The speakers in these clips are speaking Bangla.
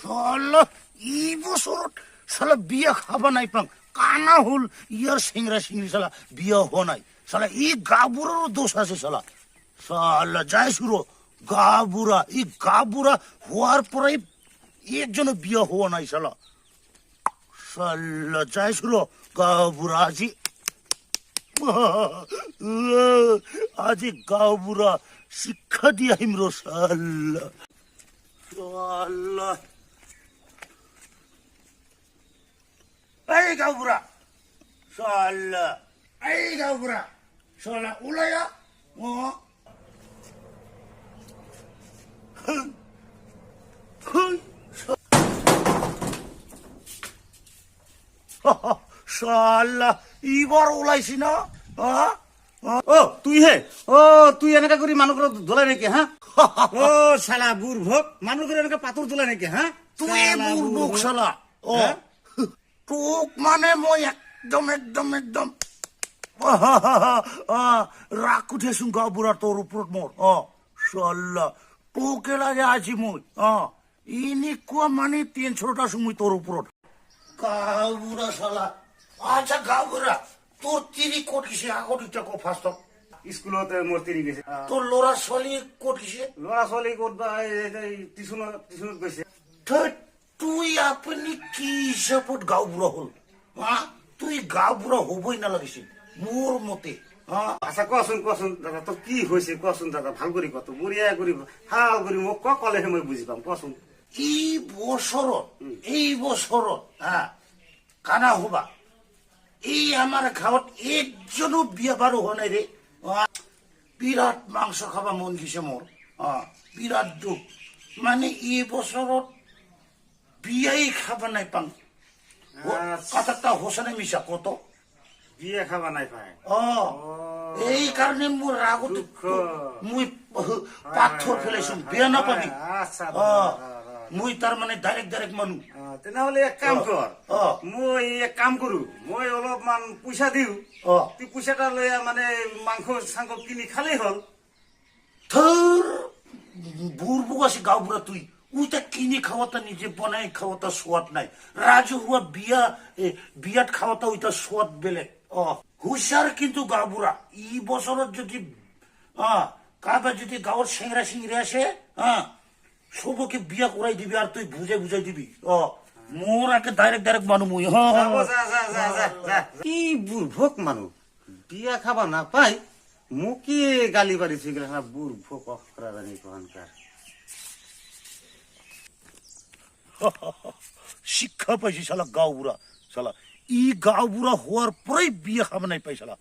শালা এই বছৰত শালা বিয়া খাবা নাই পাং। কানা হল ইয়াৰ চিংৰা চিংৰি শালা বিয়া হোৱা নাই। শালা ই গাবোৰৰো দোষ আছে শালা। শালা যাইছো ৰ গাবুৰা ই গাবুৰা হোৱাৰ পৰাই একজনো বিয়া হোৱা নাই শালা। শালা যাইছো ৰ গাবুৰা আজি আজি গাঁওবুঢ়া শিক্ষা দি আহিম ৰ চাল্লা এই গাঁওবুঢ়া চাল্লা এই আহ অ হই, হই, ওলাইছি না। ও তুই হে? ও তুই এনেকা কৰি মানুহ ঘৰত জ্বলাই নেকি হা ও শালা বুৰ ভোগ মানুহ ঘৰত এনেকা পাথৰ জ্বলাই নেকি হা তুই শালা মোৰ বুৰ মুখ ভোগ। চালা অ তোক মানে মই একদম একদম একদম। ৰাগ উঠিছোন গাঁও বুঢ়া তোৰ ওপৰত মোৰ। অ তোকে লাগে আজি মই। অ মানে টেনচনত আছো মই তোৰ ওপৰত গাঁও বুঢ়া চালা আচ্ছা গাঁও বুঢ়া তোৰ তিৰি ক'ত গেছে? আগত এতিয়া কো ফাৰ্ষ্টত স্কুলত মোৰ তিৰি গৈছে। তোৰ ল'ৰা ছোৱালী ক'ত গেছে? ল'ৰা ছোৱালী ক'ত বা টিউচনত টিউচনত গৈছে। ধেৎ, তুই আপনি কি হিচাপত গাঁও বুঢ়া হল? হা? তুই গাঁও বুঢ়া হবই নালাগিছিল মোৰ মতে হা? আচ্ছা কচোন কচোন দাদা তোৰ কি হৈছে? কচোন দাদা ভালো কৰি কত বঢ়িয়া কৰি ভালো কৰি মোক ক ক'লেহে মই বুজি পাম কচোন এই বছৰত এই বছৰত হা কানা হবা এই আমাৰ গাঁৱত একজনো বিয়া বাৰু হোৱা নাই ৰে? বিৰাট মাংস খাবা মন গৈছে মোৰ বিৰাট দুখ। মানে এই বছৰত বিয়াই খাবা নাই পাং। কথাটা হোসা নাই মিছা কত? বিয়ে খাবা নাই পায় অ এই কাৰণে মোৰ ৰাগত দুখ। মই পাথৰ পেলাইছো বেয়া নাপাবি। আচ্ছা অ মই তাৰ মানে ডাইৰেক্ট মানুহ। অ, তেনেহলে এক কাম অ। মই এক কাম কৰো মই অলপমান পইচা দিওঁ। তুই পইচাটা লৈ মানে মাংস চাংস কিনি খালেই হ'ল। থৰ বুৰবুক আছে গাঁও বুঢ়া তুই। উইটা কিনি খাওয়াটা নিজে বনাই খাওয়াটা সোৱাদ নাই। ৰাজহুৱা বিয়া এ, বিয়াত খাওয়াটা ওইটা সোৱাদ বেলেগ অ হুঁচাৰ কিন্তু গাঁও বুঢ়া ই বছৰত যদি কাৰোবাৰ যদি গাঁৱৰ চেংৰা চিংৰি আছে সবকে বিয়া কৰাই দিবি আৰু তুই বুজাই বুজাই দিবি। অ মোৰ একে ডাইৰেক্ট ডাইৰেক্ট মানুহ মই। কি বুৰ্ভক মানুহ? বিয়া খাবা নাপাই মোকে গালি পাৰি বুৰ্ভক অখৰা জানি কহানকাৰ শিক্ষা পাইছি শালা গাঁও বুঢ়া শালা, ই গাঁও বুঢ়া হওয়ার পরেই বিয়ে খাবে নাই পাই শালা।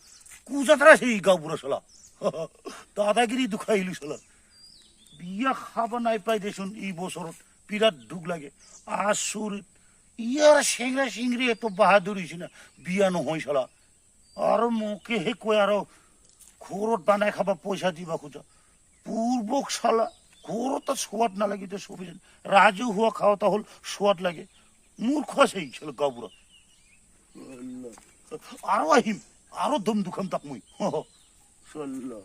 কুজাতরা সেই গাঁও বুঢ়া শালা। দাদাগিরি দুখাইলি শালা। বিয়া খাবা নাই পাই দেচোন এই বছৰত বিরাট দুখ লাগে। আচৰিত ইয়াৰ চেংৰা চিংৰি এত বাহাদুৰি না, বিয়া নহয় শালা। আৰু মোকেহে কয় আৰু ঘৰত বানাই খাবা পইচা দিবা খোজা। পূর্বক শালা ঘৰত সোৱাদ নালাগে তো সবই জানে রাজহুয়া খাওয়াটা হল সোৱাদ লাগে। মূর্খ এই শালা গাবুরা আরও আহিম আরও দম দুখাম তাক মুই শালা